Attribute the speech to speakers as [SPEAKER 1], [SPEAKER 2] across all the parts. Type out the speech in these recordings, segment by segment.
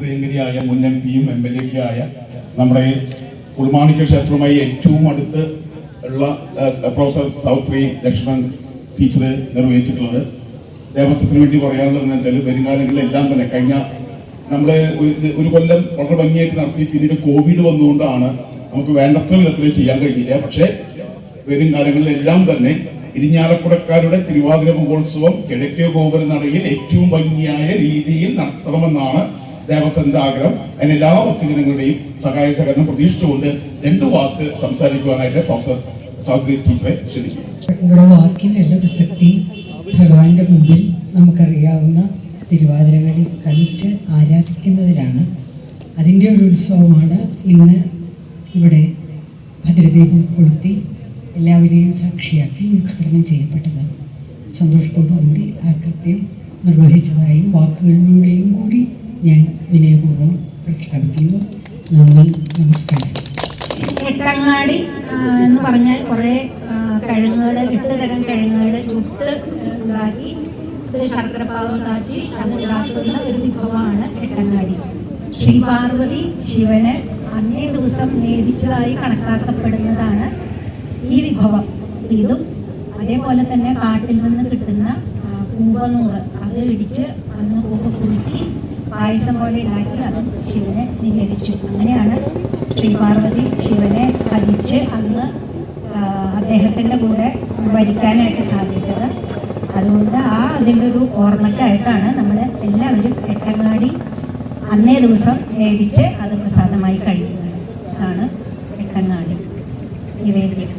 [SPEAKER 1] പ്രിയങ്കരിയായ മുൻ എം പിയും M L A ആയ നമ്മുടെ ഉൾമാണിക്ക ക്ഷേത്രവുമായി ഏറ്റവും അടുത്ത് ഉള്ള പ്രൊഫസർ സൗത്രി ലക്ഷ്മൺ ടീച്ചർ നിർവഹിച്ചിട്ടുള്ളത്. ദേവസ്വത്തിന് വേണ്ടി പറയാനുള്ളത് വെച്ചാൽ തന്നെ കഴിഞ്ഞ നമ്മൾ ഒരു- കൊല്ലം വളരെ ഭംഗിയായിട്ട് നടത്തി. പിന്നീട് കോവിഡ് വന്നുകൊണ്ടാണ് നമുക്ക് വേണ്ടത്ര വിധത്തിൽ ചെയ്യാൻ കഴിഞ്ഞില്ല. പക്ഷേ വരും കാലങ്ങളിലെല്ലാം തന്നെ ഇരിഞ്ഞാലക്കുടക്കാരുടെ തിരുവാതിര മഹോത്സവം കിഴക്കേ ഗോപുര നടയിൽ ഏറ്റവും ഭംഗിയായ രീതിയിൽ നടത്തണമെന്നാണ് ദേവസ്വന്റെ ആഗ്രഹം അതിന് എല്ലാ ഭക്തജനങ്ങളുടെയും സഹായ സഹകരണം പ്രതീക്ഷിച്ചുകൊണ്ട് രണ്ടു വാക്ക് സംസാരിക്കുവാനായിട്ട് പ്രൊഫസർ സൗദ്രി ടീച്ചറെ ക്ഷണിക്കും
[SPEAKER 2] നിങ്ങളുടെ വാക്കിനുള്ള പ്രസക്തി ഭഗവാന്റെ മുമ്പിൽ നമുക്കറിയാവുന്ന തിരുവാതിരകളിൽ കളിച്ച് ആരാധിക്കുന്നതിലാണ്. അതിന്റെ ഒരു ഉത്സവമാണ് ഇന്ന് ഇവിടെ ഭദ്രദീപം കൊളുത്തി എല്ലാവരെയും സാക്ഷിയാക്കി ഉദ്ഘാടനം ചെയ്യപ്പെട്ടത്. സന്തോഷത്തോടു കൂടി ആ കൃത്യം നിർവഹിച്ചതായും വാക്കുകളിലൂടെയും കൂടി ഞാൻ വിനയപൂർവം പ്രഖ്യാപിക്കുന്നു. നന്ദി നമസ്കാരം.
[SPEAKER 3] എട്ടങ്ങാടി എന്ന് പറഞ്ഞാൽ കുറേ കിഴങ്ങുകൾ എട്ട് തരം കിഴങ്ങുകൾ ചുട്ട് ഉണ്ടാക്കി ഇത് ശർക്കരപ്പാവ് അത് ഉണ്ടാക്കുന്ന ഒരു വിഭവമാണ് എട്ടങ്ങാടി. ശ്രീ പാർവതി ശിവന് അന്നേ ദിവസം നേദിച്ചതായി കണക്കാക്കപ്പെടുന്നതാണ് ഈ വിഭവം. ഇതും അതേപോലെ തന്നെ കാട്ടിൽ നിന്ന് കിട്ടുന്ന കൂവനൂറ് അത് ഇടിച്ച് പായസം പോലെ ഉണ്ടാക്കി അതും ശിവനെ നിവേദിച്ചു. അങ്ങനെയാണ് ശ്രീ പാർവതി ശിവനെ ഭജിച്ച് അന്ന് അദ്ദേഹത്തിന്റെ കൂടെ വരിക്കാനായിട്ട് സാധിച്ചത്. അതുകൊണ്ട് ആ അതിന്റെ ഒരു ഓർമ്മയ്ക്കായിട്ടാണ് നമ്മൾ എല്ലാവരും എട്ടങ്ങാടി അന്നേ ദിവസം വേദിച്ച് അത് പ്രസാദമായി കഴിക്കുന്നത്. അതാണ് എട്ടങ്ങാടി. നിവേദ്യം.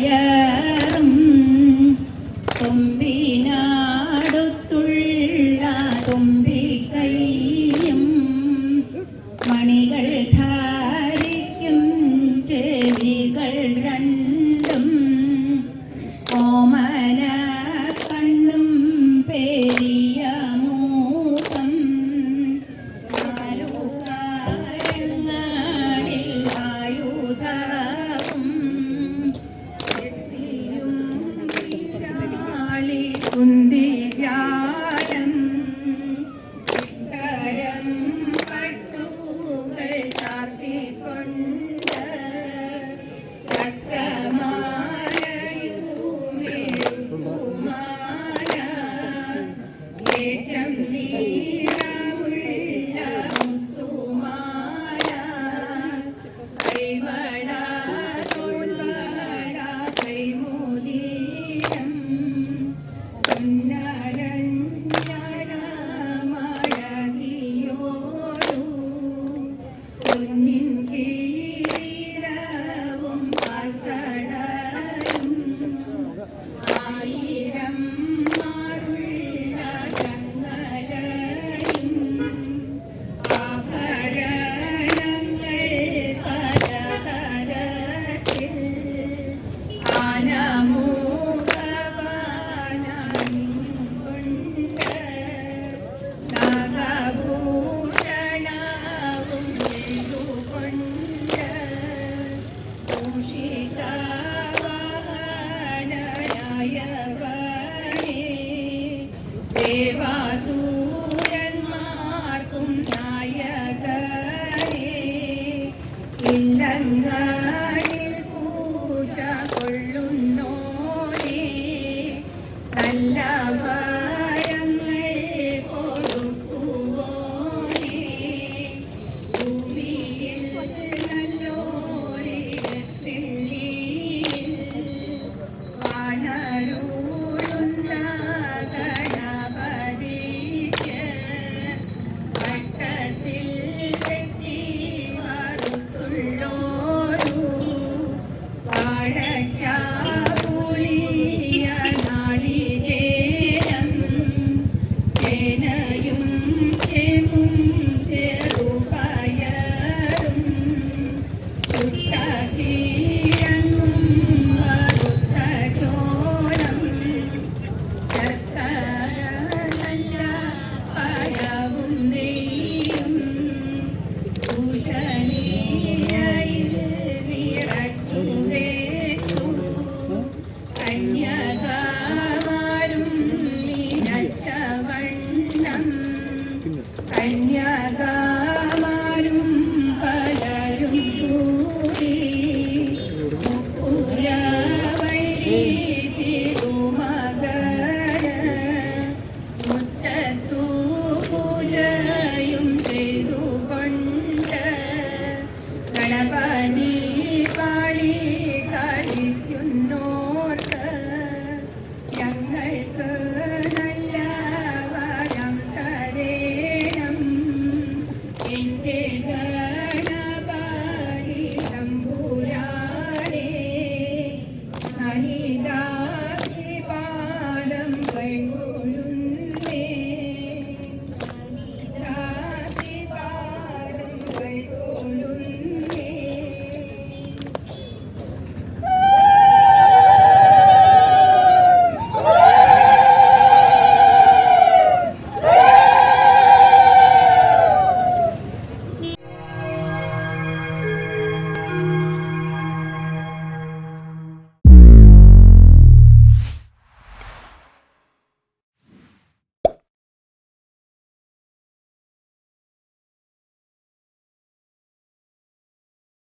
[SPEAKER 3] Yeah. ಶರಣ